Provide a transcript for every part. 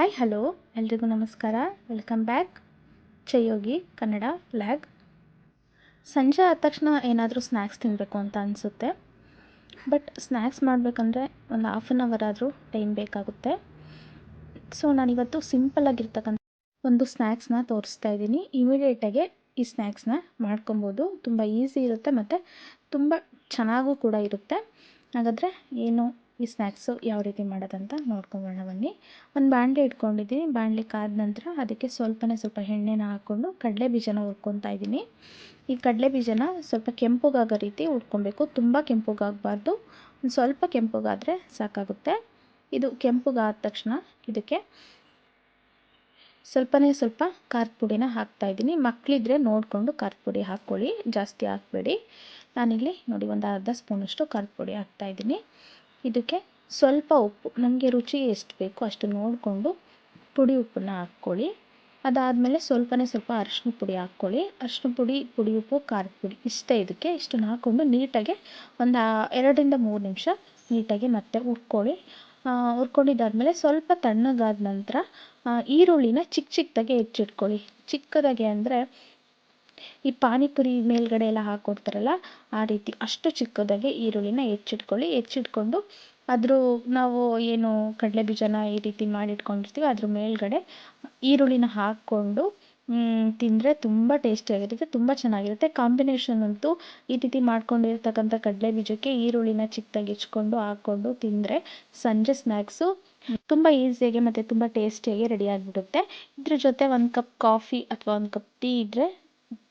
Hi hello ಎಲ್ರಿಗೂ ನಮಸ್ಕಾರ. Welcome back ಚಯೋಗಿ ಕನ್ನಡ ಲ್ಯಾಗ್ ಸಂಜೆ ಆದ ತಕ್ಷಣ ಏನಾದರೂ ಸ್ನ್ಯಾಕ್ಸ್ ತಿನ್ನಬೇಕು ಅಂತ ಅನಿಸುತ್ತೆ. ಬಟ್ ಸ್ನ್ಯಾಕ್ಸ್ ಮಾಡಬೇಕಂದ್ರೆ ಒಂದು ಹಾಫ್ ಆನ್ ಅವರ್ ಆದರೂ ಟೈಮ್ ಬೇಕಾಗುತ್ತೆ. ಸೊ ನಾನಿವತ್ತು ಸಿಂಪಲ್ಲಾಗಿರ್ತಕ್ಕಂಥ ಒಂದು ಸ್ನ್ಯಾಕ್ಸ್ನ ತೋರಿಸ್ತಾ ಇದ್ದೀನಿ. ಇಮಿಡಿಯೇಟಾಗಿ ಈ ಸ್ನ್ಯಾಕ್ಸ್ನ ಮಾಡ್ಕೊಬೋದು. ತುಂಬ ಈಸಿ ಇರುತ್ತೆ ಮತ್ತು ತುಂಬ ಚೆನ್ನಾಗೂ ಕೂಡ ಇರುತ್ತೆ. ಹಾಗಾದರೆ ಏನು ಈ ಸ್ನ್ಯಾಕ್ಸು ಯಾವ ರೀತಿ ಮಾಡೋದಂತ ನೋಡ್ಕೊಂಬರೋಣ ಬನ್ನಿ. ಒಂದು ಬಾಣಲೆ ಇಟ್ಕೊಂಡಿದ್ದೀನಿ. ಬಾಣಲೆ ಕಾದ ನಂತರ ಅದಕ್ಕೆ ಸ್ವಲ್ಪನೇ ಸ್ವಲ್ಪ ಎಣ್ಣೆನ ಹಾಕ್ಕೊಂಡು ಕಡಲೆ ಬೀಜನ ಹುರ್ಕೊತಾ ಇದ್ದೀನಿ. ಈ ಕಡಲೆ ಬೀಜನ ಸ್ವಲ್ಪ ಕೆಂಪುಗಾಗೋ ರೀತಿ ಹುರ್ಕೊಬೇಕು. ತುಂಬ ಕೆಂಪುಗಾಗಬಾರ್ದು. ಒಂದು ಸ್ವಲ್ಪ ಕೆಂಪುಗಾದರೆ ಸಾಕಾಗುತ್ತೆ. ಇದು ಕೆಂಪುಗಾದ ತಕ್ಷಣ ಇದಕ್ಕೆ ಸ್ವಲ್ಪನೇ ಸ್ವಲ್ಪ ಖಾರದ ಪುಡಿನ ಹಾಕ್ತಾಯಿದ್ದೀನಿ ಮಕ್ಕಳಿದ್ರೆ ನೋಡಿಕೊಂಡು ಖಾರದ ಪುಡಿ ಹಾಕ್ಕೊಳ್ಳಿ. ಜಾಸ್ತಿ ಹಾಕಬೇಡಿ. ನಾನಿಲ್ಲಿ ನೋಡಿ ಒಂದು ಅರ್ಧ ಸ್ಪೂನಷ್ಟು ಖಾರದ ಪುಡಿ ಹಾಕ್ತಾಯಿದ್ದೀನಿ ಇದಕ್ಕೆ ಸ್ವಲ್ಪ ಉಪ್ಪು, ನಮಗೆ ರುಚಿ ಎಷ್ಟು ಬೇಕೋ ಅಷ್ಟು ನೋಡಿಕೊಂಡು ಪುಡಿ ಉಪ್ಪನ್ನ ಹಾಕ್ಕೊಳ್ಳಿ. ಅದಾದಮೇಲೆ ಸ್ವಲ್ಪನೇ ಸ್ವಲ್ಪ ಅರಿಶಿನ ಪುಡಿ ಹಾಕ್ಕೊಳ್ಳಿ. ಅರಿಶಿನ ಪುಡಿ ಪುಡಿ ಉಪ್ಪು, ಖಾರದ ಪುಡಿ, ಇಷ್ಟೇ ಇದಕ್ಕೆ ಇಷ್ಟನ್ನು ಹಾಕ್ಕೊಂಡು ನೀಟಾಗಿ ಒಂದು ಎರಡರಿಂದ ಮೂರು ನಿಮಿಷ ನೀಟಾಗಿ ಮತ್ತೆ ಹುರ್ಕೊಳ್ಳಿ. ಹುರ್ಕೊಂಡಿದ್ದಾದಮೇಲೆ ಸ್ವಲ್ಪ ತಣ್ಣಗಾದ ನಂತರ ಈರುಳ್ಳಿನ ಚಿಕ್ಕ ಚಿಕ್ಕದಾಗಿ ಹೆಚ್ಚಿಟ್ಕೊಳ್ಳಿ. ಚಿಕ್ಕದಾಗಿ ಅಂದರೆ ಈ ಪಾನಿಪುರಿ ಮೇಲ್ಗಡೆ ಎಲ್ಲ ಹಾಕ್ಕೊಡ್ತಾರಲ್ಲ ಆ ರೀತಿ ಅಷ್ಟು ಚಿಕ್ಕದಾಗಿ ಈರುಳ್ಳಿನ ಹೆಚ್ಚಿಟ್ಕೊಳ್ಳಿ, ಹೆಚ್ಚಿಟ್ಕೊಂಡು ಅದ್ರ ನಾವು ಏನು ಕಡಲೆ ಬೀಜನ ಈ ರೀತಿ ಮಾಡಿಟ್ಕೊಂಡಿರ್ತೀವಿ ಅದ್ರ ಮೇಲ್ಗಡೆ ಈರುಳ್ಳಿನ ಹಾಕ್ಕೊಂಡು ತಿಂದರೆ ತುಂಬ ಟೇಸ್ಟಿಯಾಗಿರುತ್ತೆ ತುಂಬ ಚೆನ್ನಾಗಿರುತ್ತೆ. ಕಾಂಬಿನೇಷನ್ ಅಂತೂ ಈ ರೀತಿ ಮಾಡ್ಕೊಂಡಿರ್ತಕ್ಕಂಥ ಕಡಲೆ ಬೀಜಕ್ಕೆ ಈರುಳ್ಳಿನ ಚಿಕ್ಕದಾಗಿ ಹೆಚ್ಕೊಂಡು ಹಾಕ್ಕೊಂಡು ತಿಂದರೆ ಸಂಜೆ ಸ್ನ್ಯಾಕ್ಸು ತುಂಬ ಈಸಿಯಾಗಿ ಮತ್ತು ತುಂಬ ಟೇಸ್ಟಿಯಾಗಿ ರೆಡಿ ಆಗಿಬಿಡುತ್ತೆ. ಇದ್ರ ಜೊತೆ ಒಂದು ಕಪ್ ಕಾಫಿ ಅಥವಾ ಒಂದು ಕಪ್ ಟೀ ಇದ್ದರೆ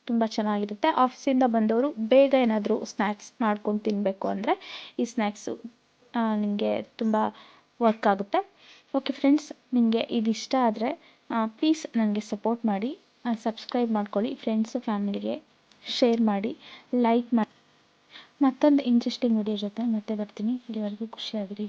ತುಂಬ ಚೆನ್ನಾಗಿರುತ್ತೆ. ಆಫೀಸಿಂದ ಬಂದವರು ಬೇಗ ಏನಾದರೂ ಸ್ನ್ಯಾಕ್ಸ್ ಮಾಡ್ಕೊಂಡು ತಿನ್ನಬೇಕು ಅಂದರೆ ಈ ಸ್ನ್ಯಾಕ್ಸು ನಿಮಗೆ ತುಂಬ ವರ್ಕ್ ಆಗುತ್ತೆ. ಓಕೆ ಫ್ರೆಂಡ್ಸ್ ನಿಮಗೆ ಇದು ಇಷ್ಟ ಆದರೆ ಪ್ಲೀಸ್ ನನಗೆ ಸಪೋರ್ಟ್ ಮಾಡಿ ಸಬ್ಸ್ಕ್ರೈಬ್ ಮಾಡ್ಕೊಳ್ಳಿ ಫ್ರೆಂಡ್ಸು ಫ್ಯಾಮಿಲಿಗೆ ಶೇರ್ ಮಾಡಿ ಲೈಕ್ ಮಾಡಿ. ಮತ್ತೊಂದು ಇಂಟ್ರೆಸ್ಟಿಂಗ್ ವಿಡಿಯೋ ಜೊತೆ ಮತ್ತೆ ಬರ್ತೀನಿ. ಇಲ್ಲಿವರೆಗೂ ಖುಷಿಯಾಗಿರಿ.